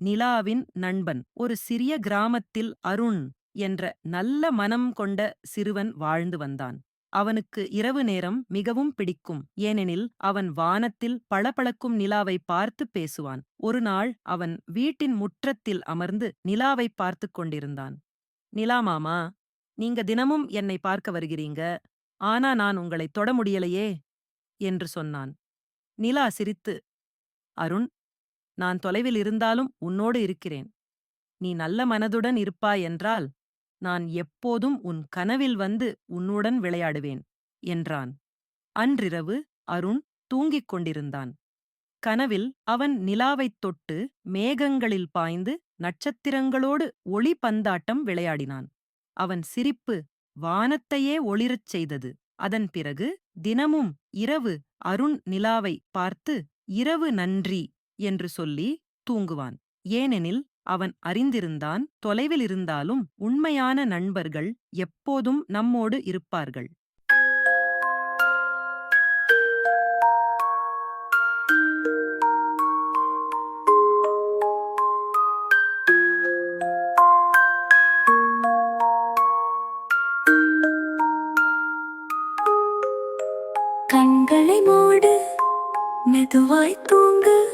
நிலாவின் நண்பன் ஒரு சிறிய கிராமத்தில் அருண் என்ற நல்ல மனம் கொண்ட சிறுவன் வாழ்ந்து வந்தான். அவனுக்கு இரவு நேரம் மிகவும் பிடிக்கும் ஏனெனில் அவன் வானத்தில் பளபளக்கும் நிலாவை பார்த்து பேசுவான். ஒரு நாள் அவன் வீட்டின் முற்றத்தில் அமர்ந்து நிலாவை பார்த்துக் கொண்டிருந்தான். நிலா மாமா நீங்க தினமும் என்னை பார்க்க வருகிறீங்க ஆனா நான் உங்களை தொட முடியலையே? என்று சொன்னான். நிலா சிரித்து அருண் நான் தொலைவில் இருந்தாலும் உன்னோடு இருக்கிறேன். நீ நல்ல மனதுடன் இருப்பாய் என்றால் நான் எப்போதும் உன் கனவில் வந்து உன்னுடன் விளையாடுவேன் என்றான். அன்றிரவு அருண் தூங்கிக் கொண்டிருந்தான். கனவில் அவன் நிலாவைத் தொட்டு மேகங்களில் பாய்ந்து நட்சத்திரங்களோடு ஒளி பந்தாட்டம் விளையாடினான். அவன் சிரிப்பு வானத்தையே ஒளிரச் செய்தது. அதன் பிறகு தினமும் இரவு அருண் நிலாவை பார்த்து இரவு நன்றி என்று சொல்லி தூங்குவான். ஏனெனில் அவன் அறிந்திருந்தான் தொலைவில் இருந்தாலும் உண்மையான நண்பர்கள் எப்போதும் நம்மோடு இருப்பார்கள். கண்களை மூடு மெதுவாய் தூங்கு.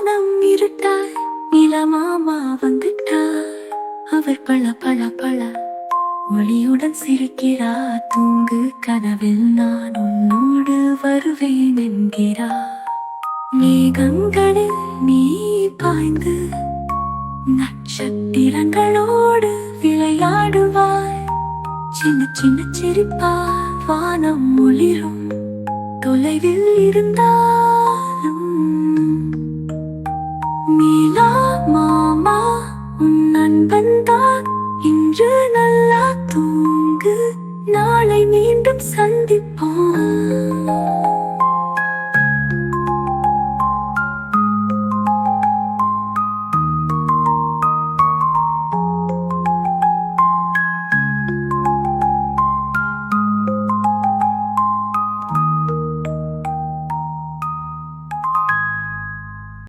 வானம் இருட்டாய் நிலமாமா வந்துட்டார். அவர் பல பல பல ஒளியுடன் சிரிக்கிறார். தூங்கு கனவில் நான் உன்னோடு வருவேன் என்கிறார். மேகங்களில் நீ பாய்ந்து நட்சத்திரங்களோடு விளையாடுவாய். சின்ன சின்ன சிரிப்பா வானம் ஒளிரும் தொலைவில் இருந்தாலும் Oh.